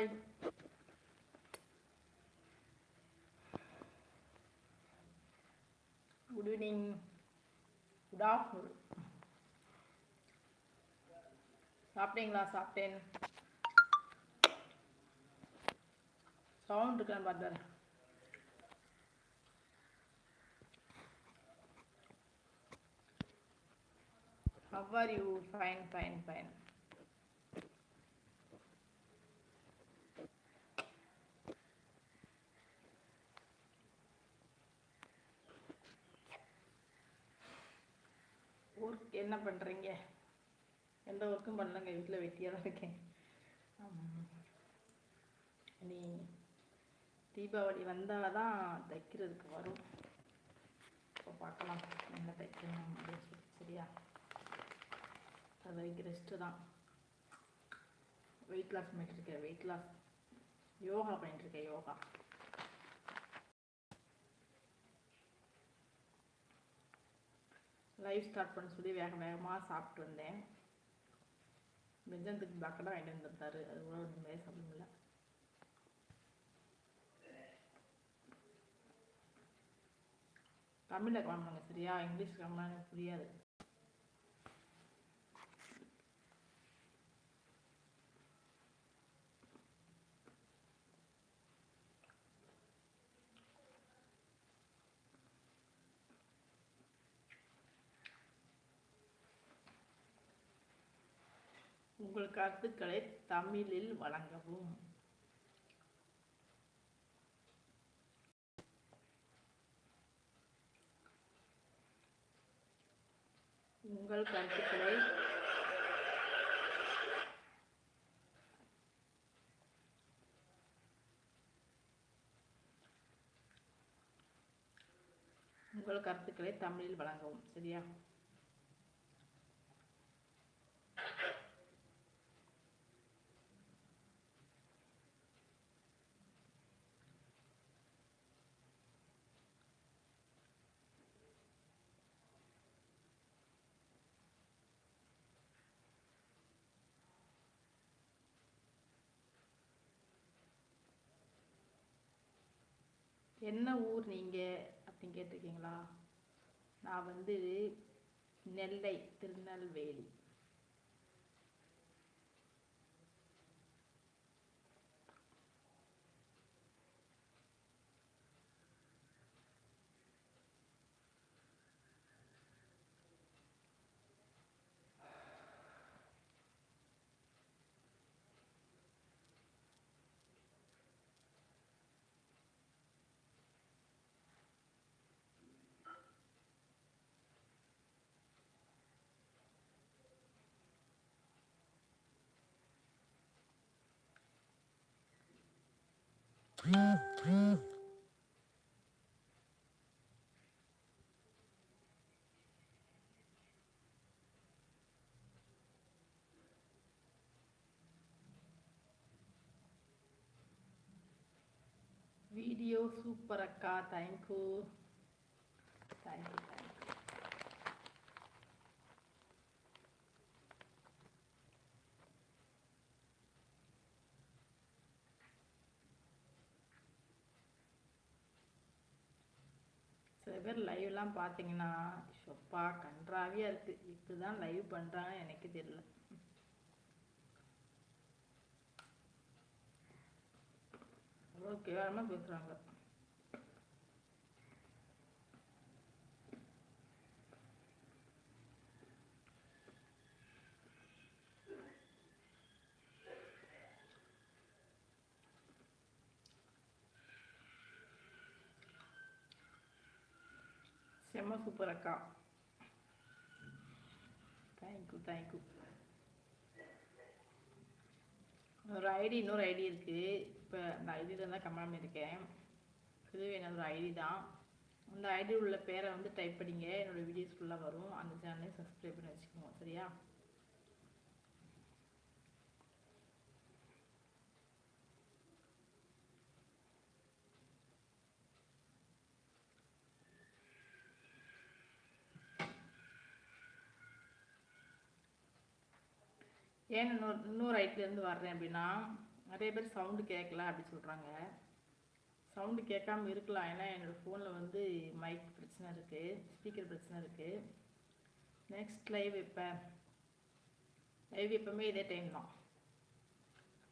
Bye. Good evening. Good afternoon. Sapting lah, sapting. Sound dengan badan. How are you? Fine, fine, fine. என்ன பண்ணுறீங்க எந்த ஒர்க்கும் பண்ணலங்க. வீட்டில் வெட்டியாக தான் இருக்கேன். நீ தீபாவளி வந்தால் தான் தைக்கிறதுக்கு வரும். இப்போ பார்க்கலாம். என்ன தைக்கணும் அப்படின்னு சொல்லி சரியா? அது வரைக்கும் ரெஸ்ட்டு தான். வெயிட் லாஸ் பண்ணிட்டுருக்கேன் வெயிட் லாஸ் யோகா பண்ணிட்டுருக்கேன் யோகா. லைவ் ஸ்டார்ட் பண்ண சொல்லி வேக வேகமாக சாப்பிட்டு வந்தேன். மிஞ்சத்துக்கு பக்கடாக வாங்கிட்டு வந்துருந்தாரு அது கூட ஒன்றுமே சாப்பிட முடியல. தமிழில் கிளம்புனாங்க சரியா? இங்கிலீஷ் கிளம்புனா எனக்கு புரியாது. உங்கள் கருத்துக்களை தமிழில் வழங்கவும். உங்கள் கருத்துக்களை உங்கள் கருத்துக்களை தமிழில் வழங்கவும். சரியா? என்ன ஊர் நீங்கள் அப்படின்னு கேட்டிருக்கீங்களா? நான் வந்து நெல்லை திருநெல்வேலி. வீடியோ சூப்பர் அக்கா thank you thank you thank you பேர் லைவ்லாம் பார்த்தீங்கன்னா சொப்பா கன்றாவியாக இருக்குது இப்படி தான் லைவ் பண்ணுறாங்க எனக்கு தெரியல. அவ்வளோ கேவலமாக பேசுகிறாங்க செம்ம சூப்பர் அக்கா தேங்க்யூ தேங்க்யூ ஒரு ஐடி இன்னொரு ஐடி இருக்குது இப்போ அந்த ஐடியில் தான் கமெண்ட் பண்ணியிருக்கேன் இதுவே என்னோட ஐடி தான் அந்த ஐடி உள்ள பேரை வந்து டைப் பண்ணிங்க என்னோடய வீடியோஸ் ஃபுல்லாக வரும் அந்த சேனலையும் சப்ஸ்கிரைப் பண்ணி வச்சுக்கோங்க சரியா ஏன் இன்னொரு இன்னொரு ஐட்லேருந்து வர்றேன் அப்படின்னா நிறைய பேர் சவுண்டு கேட்கல அப்படி சொல்கிறாங்க சவுண்டு கேட்காம இருக்கலாம். ஏன்னா என்னோடய ஃபோனில் வந்து மைக் பிரச்சனை இருக்குது ஸ்பீக்கர் பிரச்சனை இருக்குது நெக்ஸ்ட் லைவ் இப்போ லைவ் எப்போவுமே இதே டைம் தான்.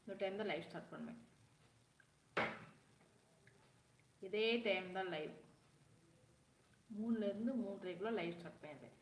இந்த டைம் தான் லைவ் ஸ்டார்ட் பண்ணுவேன். இதே டைம் தான் லைவ் மூணுலேருந்து மூன்றரைக்குள்ளே லைவ் ஸ்டார்ட் பண்ணிடுவேன்.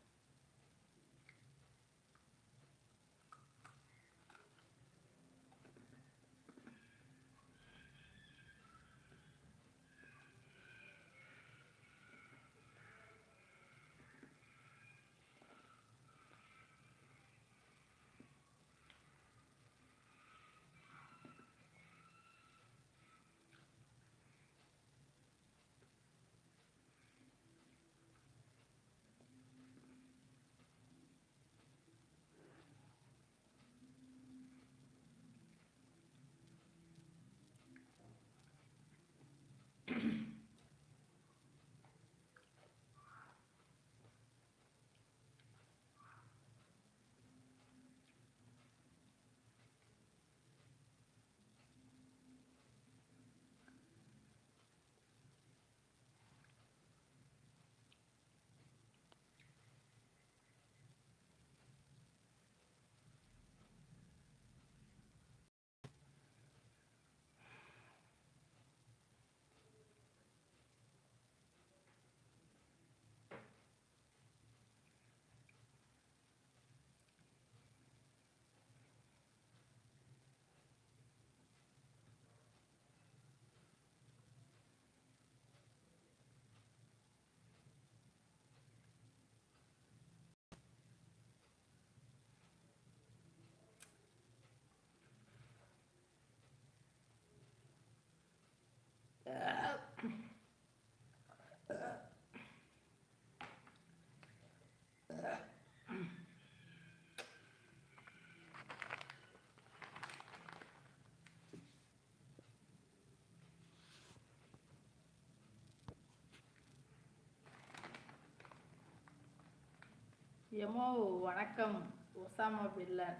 எமோ வணக்கம். ஒசாமா பில்லன்.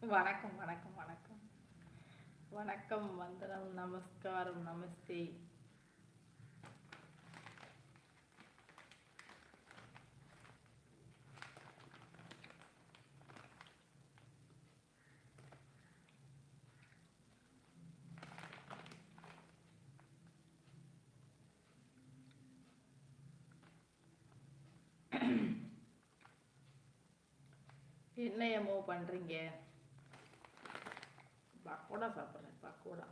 வணக்கம் வணக்கம் வணக்கம். வணக்கம் வந்தனம் நமஸ்காரம் நமஸ்தே. ஏன் மூவ் பண்ணுறீங்க பக்கோடா சாப்பிட்றேன் பக்கோடா.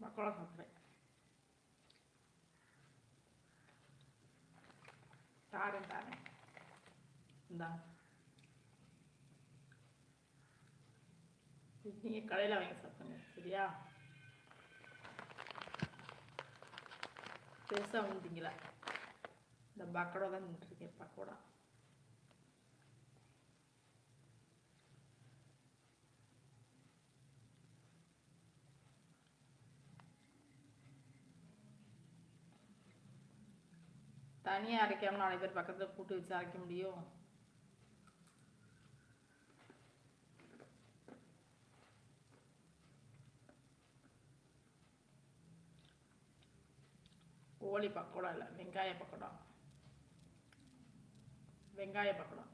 பக்கோடா சாப்பிட்றேன். தாரேன் தாரேன். இந்தாங்க நீங்கள் கடையில் வாங்கி சாப்பிடுங்க சரியா? பெருசாக வந்துட்டீங்களா இந்த பக்கோடா தான் நின்றுருக்கேன் பக்கோடா தனியாக அரைக்காமல் நாலு பேர் பக்கத்தில் கூட்டு வச்சு அரைக்க முடியும் கோழி பக்கோடா இல்லை வெங்காய பக்கோடா. வெங்காய பக்கோடா.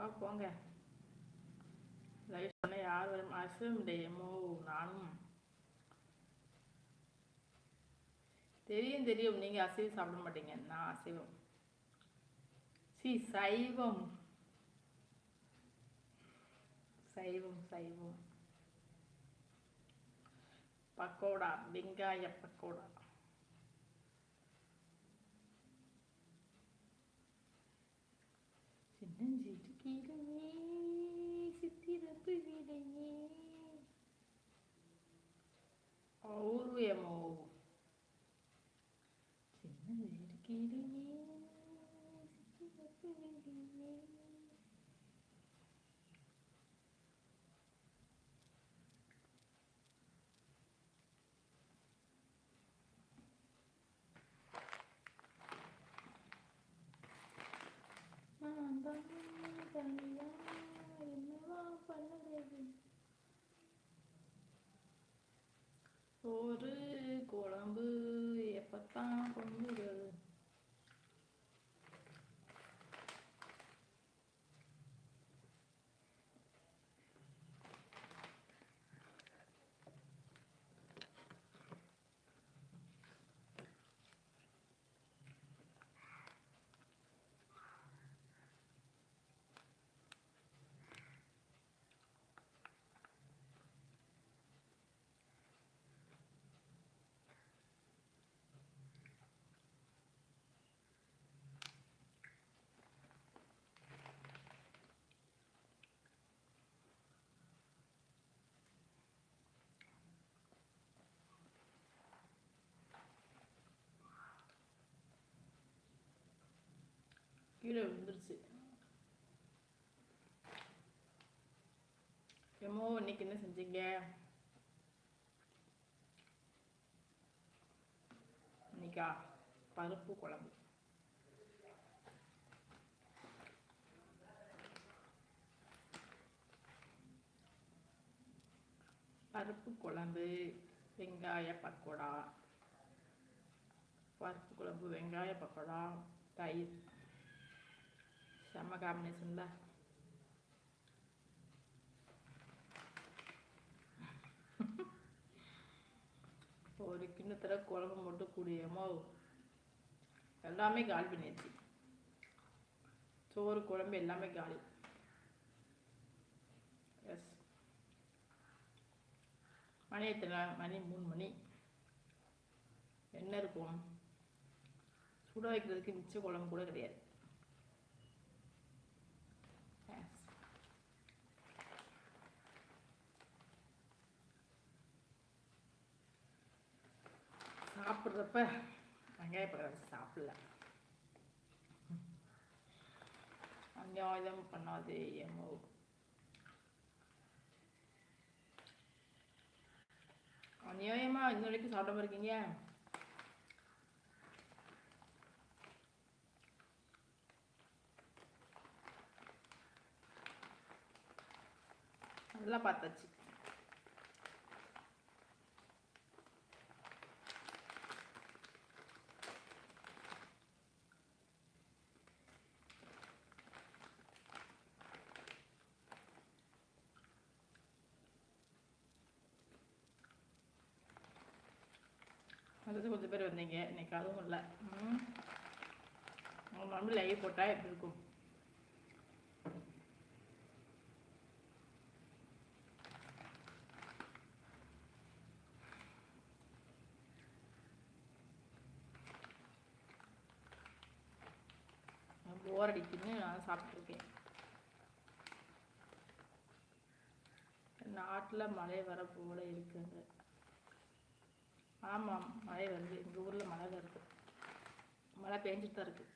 அப்பா போங்க. லைஃப் பண்ண யார் வரும்? அசும் டேமோ நானும். தெரியும் தெரியும். நீங்கள் அசைவம் சாப்பிட மாட்டீங்க. நான் அசைவம். சி சைவம். சைவம் சைவம். பக்கோடா வெங்காய பக்கோடா. சின்னஞ்சிறு கீரையே சித்திரப்பு விடையே ஔர்வயமோ சின்னஞ்சிறு என்னவா பண்ணுறது ஒரு குழம்பு எப்பத்தான் கொண்டு கீழே விழுந்துருச்சு எம்மோ இன்னைக்கு என்ன செஞ்சீங்க? இன்னைக்கா? பருப்பு குழம்பு. பருப்பு குழம்பு வெங்காய பக்கோடா. பருப்பு குழம்பு வெங்காய பக்கோடா தயிர். செம்ம காம்பினேஷன்ல ஒரு கிண்ணத்துல குழம்பு மட்டும் கூடியமோ எல்லாமே காலி பண்ணியாச்சு. சோறு குழம்பு எல்லாமே காலி. எஸ் மணி எத்தனை மணி மூணு மணி. என்ன இருக்கும்? சுட வைக்கிறதுக்கு மிச்ச குழம்பு கூட கிடையாது. சாப்பிட்றப்ப வெங்காய பழம் சாப்பிடல. அநியாயம் பண்ணாதே ஏமோ அநியாயமா இன்ன வரைக்கும் சாப்பிடாம இருக்கீங்க? நல்லா பார்த்தாச்சு அது கொஞ்சம் பேர் வந்தீங்க. இன்னைக்கு அதுவும் இல்லை. ம். உங்க லைவ் போட்டால் எப்படி இருக்கும்? போர் அடிக்குன்னு நான் சாப்பிட்ருக்கேன் நாட்டில் மழை வர போல இருக்குங்க. ஆமாம் மழை வருது எங்கள் ஊரில் மழை வருது மழை பெஞ்சிட்டு தான் இருக்குது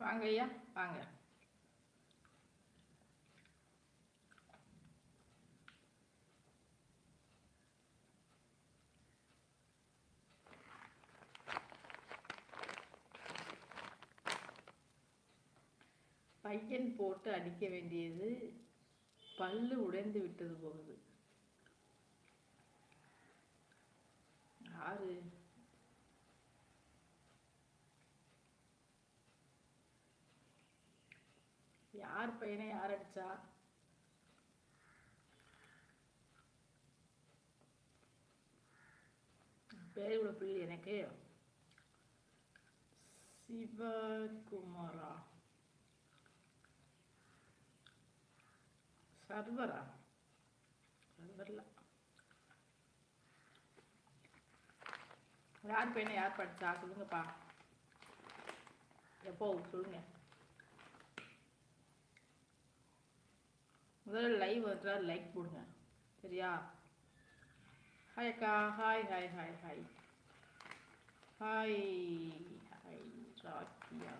வாங்க ஐயா வாங்க. பையன் போட்டு அடிக்க வேண்டியது பல்லு உடைந்து விட்டது போகுது. யாரு? யார் பையனை யார் அடிச்சா? பேர் இவ்வளோ புரியல எனக்கு. சிவகுமாரா? சர்வரா? சர்வர்ல. யார் பையனை யார் படிச்சா? சொல்லுங்கப்பா. எப்போ சொல்லுங்க. முதல்ல லைவ் வந்துட்டா லைக் போடுங்க. சரியா? ஹாய் அக்கா. Hi hi hi hi hi hi ராக்கியா.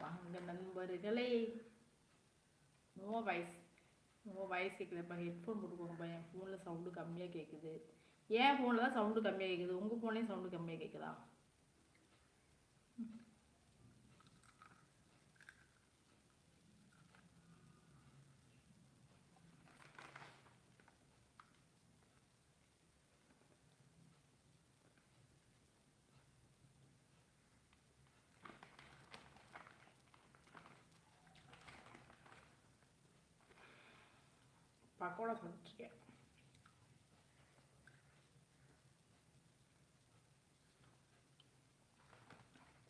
வாங்க நண்பர்களே. நோ வாய்ஸ் நோ வாய்ஸ் கேட்குதுப்பா ஹெட்ஃபோன் போட்டுக்கோங்கப்பா என் ஃபோனில் சவுண்டு கம்மியாக கேட்குது ஏன் ஃபோனில் தான் சவுண்டு கம்மியாக கேட்குது உங்கள் ஃபோன்லேயும் சவுண்டு கம்மியாக கேட்குதா பக்கோடா சொல்லிட்டுருக்கேன்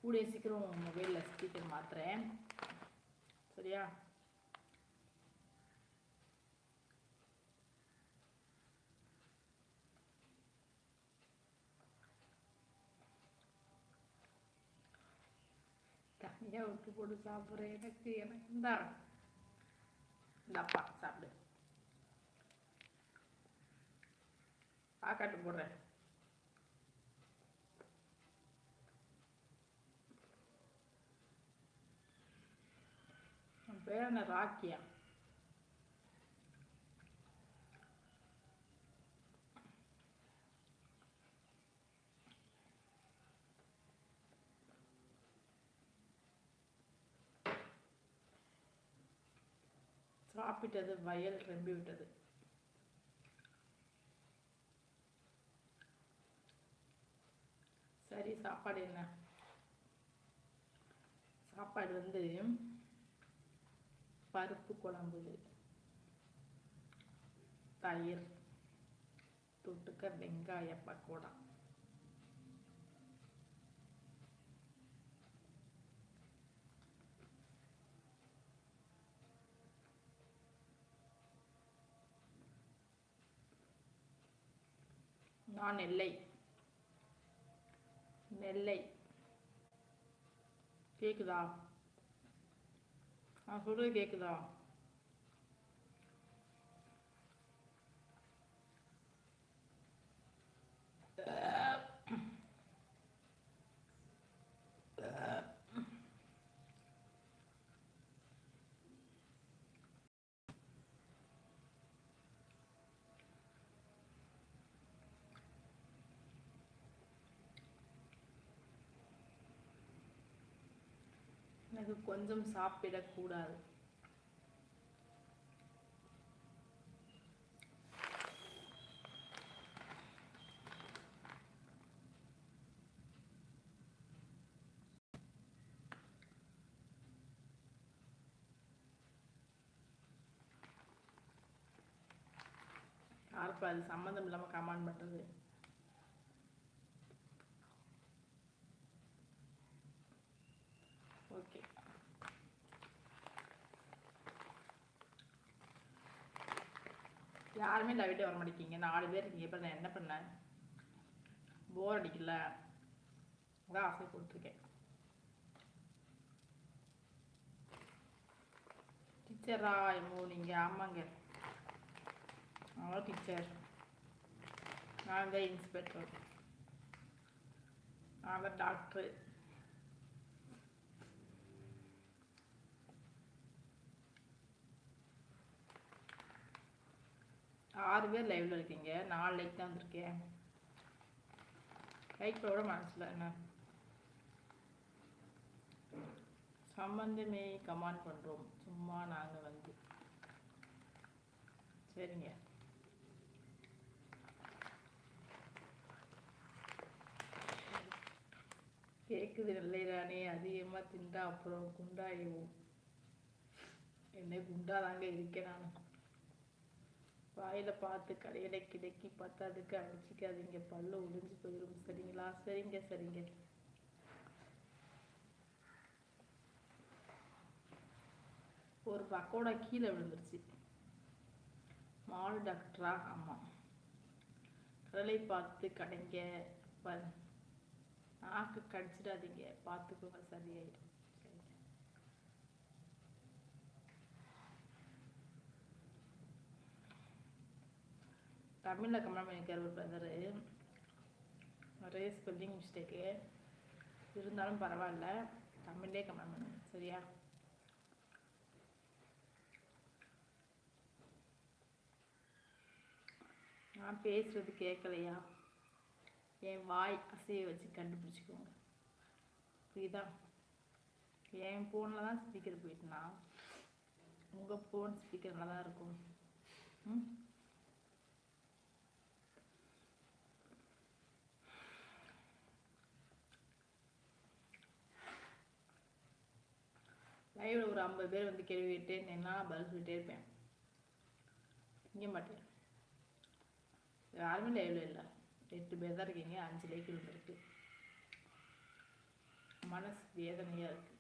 கூடிய சீக்கிரம் மொபைலில் ஸ்பீக்கர் மாத்துறேன். சரியா? தனியாக விட்டு போட்டு சாப்பிட்றேன் எனக்கு எனக்கு இந்தா இந்தாப்பா சாப்பிடு. ஆக்காட்டு போடுறேன். பேர் என்ன? ராக்கியா. சாப்பிட்டது வயல் ரெம்பி விட்டது சரி சாப்பாடு என்ன? சாப்பாடு வந்து பருப்பு குழம்பு தயிர் தொட்டுக்க வெங்காய பக்கோடா. நான் இல்லை நெல்லை. கேக்குதா? நான் சொல்றது கேக்குதா? பிறகு கொஞ்சம் சாப்பிடக்கூடாது. யாருப்பா அது சம்மந்தம் இல்லாமல் கமாண்ட் பண்ணுறது ஓகே யாருமே லவிட்டே வர மாட்டேங்கிங்க நாலு பேர் இருக்கீங்க. இப்போ நான் என்ன பண்ணேன்? போர் அடிக்கல. அதான் ஆசை கொடுத்துருக்கேன். டீச்சரா எம்மோ நீங்கள் ஆமாங்க. அவன் டீச்சர் நான் தான் இன்ஸ்பெக்டர் நான் தான் டாக்டர் ஆறு பேர் லைவ்ல இருக்கீங்க. நாலு லைக் தான் வந்திருக்கேன். லைக் போட மனசில் என்ன? சம்மந்தமே கமான் பண்ணுறோம் சும்மா நாங்கள் வந்து. சரிங்க. கேட்குது நல்லைரானே அதிகமாக திண்டா அப்புறம் குண்டாயிடுவோம் என்ன குண்டாதாங்க இருக்கேன் நான். வாயில் பார்த்து கடையில் கிடைக்கி பத்தாதுக்கு அடிச்சிக்காதீங்க. பல்லு ஒளிஞ்சு போயிடும் சரிங்களா? சரிங்க சரிங்க. ஒரு பக்கோடா கீழே விழுந்துருச்சு. மால் டாக்டரா? ஆமாம் கடலை பார்த்து கடைங்க. நாக்கு கடிச்சிடாதீங்க. பார்த்துக்கோங்க சரியாயிடும். தமிழில் கமெண்ட் பண்ணியிருக்கார் ஒரு பிரதரு நிறைய ஸ்பெல்லிங் மிஸ்டேக்கு இருந்தாலும் பரவாயில்ல. தமிழ்லே கமெண்ட் பண்ணு. சரியா? நான் பேசுகிறது கேட்கலையா என் வாய் அசையை வச்சு கண்டுபிடிச்சிக்கோங்க. புரியுதா? என் ஃபோனில் தான் ஸ்பீக்கர் போயிட்டுனா உங்கள் ஃபோன் ஸ்பீக்கர் நல்லா தான் இருக்கும். ம்? லைவில் ஒரு ஐம்பது பேர் வந்து கேள்வி கேட்டு என்னால் பதில் சொல்லிட்டே இருப்பேன். இங்கே மாட்டேன். யாருமே லைவில் இல்லை. எட்டு பேர் தான் இருக்கீங்க அஞ்சு லைக் இருந்திருக்கு மனசு வேதனையாக இருக்குது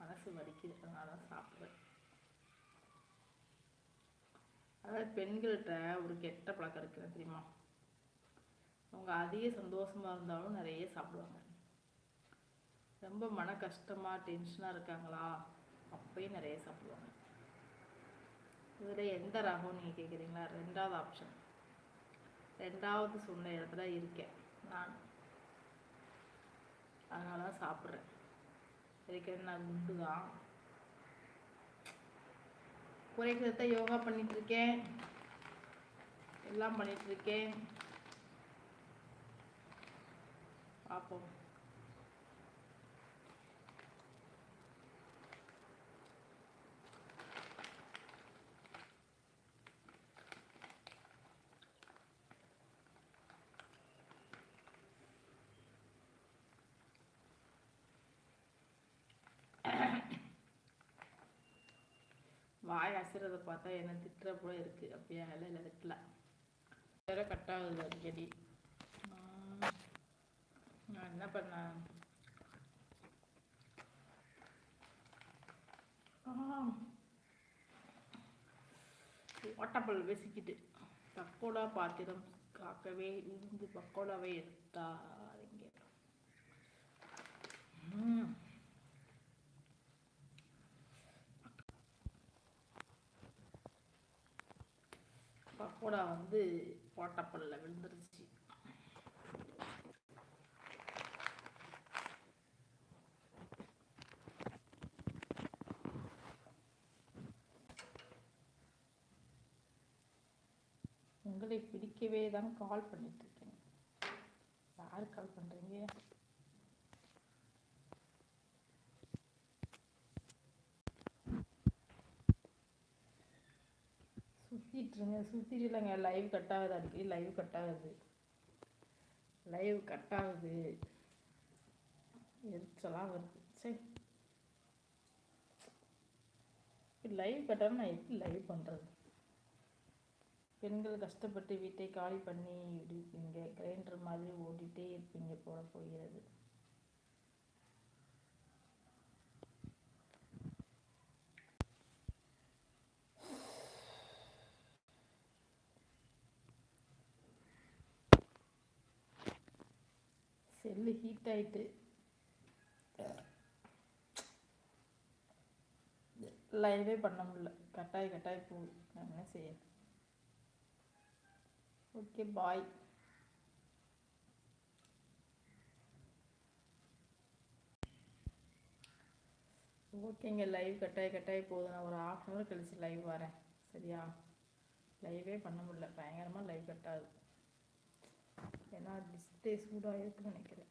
மனசு வலிக்குது அதனால தான் சாப்பிட்றேன். அதாவது பெண்கள்கிட்ட ஒரு கெட்ட பழக்கம் இருக்குது தெரியுமா? அவங்க அதிக சந்தோஷமாக இருந்தாலும் நிறைய சாப்பிடுவாங்க. ரொம்ப மன கஷ்டமாக டென்ஷனாக இருக்காங்களா? அப்பயும் நிறைய சாப்பிடுவாங்க. இதில் எந்த ரகம் நீங்கள் கேட்குறீங்களா ரெண்டாவது ஆப்ஷன் ரெண்டாவது சொன்ன இடத்துல இருக்கேன் நான். அதனால தான் சாப்பிட்றேன். இருக்கிறது நான் குண்டு தான் குறைக்கிறத யோகா பண்ணிகிட்ருக்கேன் எல்லாம் பண்ணிகிட்ருக்கேன் பார்ப்போம். வாய் அசுறதை பார்த்தா என்ன திட்டுற போல இருக்கு. அப்படியே இல்லை திட்டல வேற கட் ஆகுது அடிக்கடி. நான் என்ன பண்ணேன் ஓட்டப்பல் வெசிக்கிட்டு. பக்கோடா பாத்திரம் காக்கவே இருந்து பக்கோடாவை எடுத்தாருங்க பக்கோடா வந்து போட்டப்பல்ல விழுந்துருச்சு. உங்களை பிடிக்கவே தான் கால் பண்ணிட்டு இருக்கேன். யார் கால் பண்ணுறீங்க வச்சுக்கோங்க சுற்றிட்டு இல்லைங்க லைவ் கட் ஆகுது. அடிக்கடி லைவ் கட் ஆகுது. லைவ் கட் ஆகுது. எரிச்சலாம் வருது. சரி லைவ் கட்டாமல் நான் எப்படி லைவ் பண்ணுறது பெண்கள் கஷ்டப்பட்டு வீட்டை காலி பண்ணி இருப்பீங்க கிரைண்டர் மாதிரி ஓடிட்டே இருப்பீங்க போல போகிறது. செல்லு ஹீட் ஆகிட்டு லைவே பண்ண முடியல. கட்டாய் கட்டாய் போகுது நான் என்ன செய்ய ஓகே பாய் ஓகேங்க லைவ் கட்டாய் கட்டாய் போகுது. நான் ஒரு ஆஃப் அன் ஹவர் கழிச்சு லைவ் வரேன். சரியா? லைவே பண்ண முடியல. பயங்கரமாக லைவ் கட்டாது ஏன்னா டிஸ்பிளே சூடாக இருக்குன்னு நினைக்கிறேன்.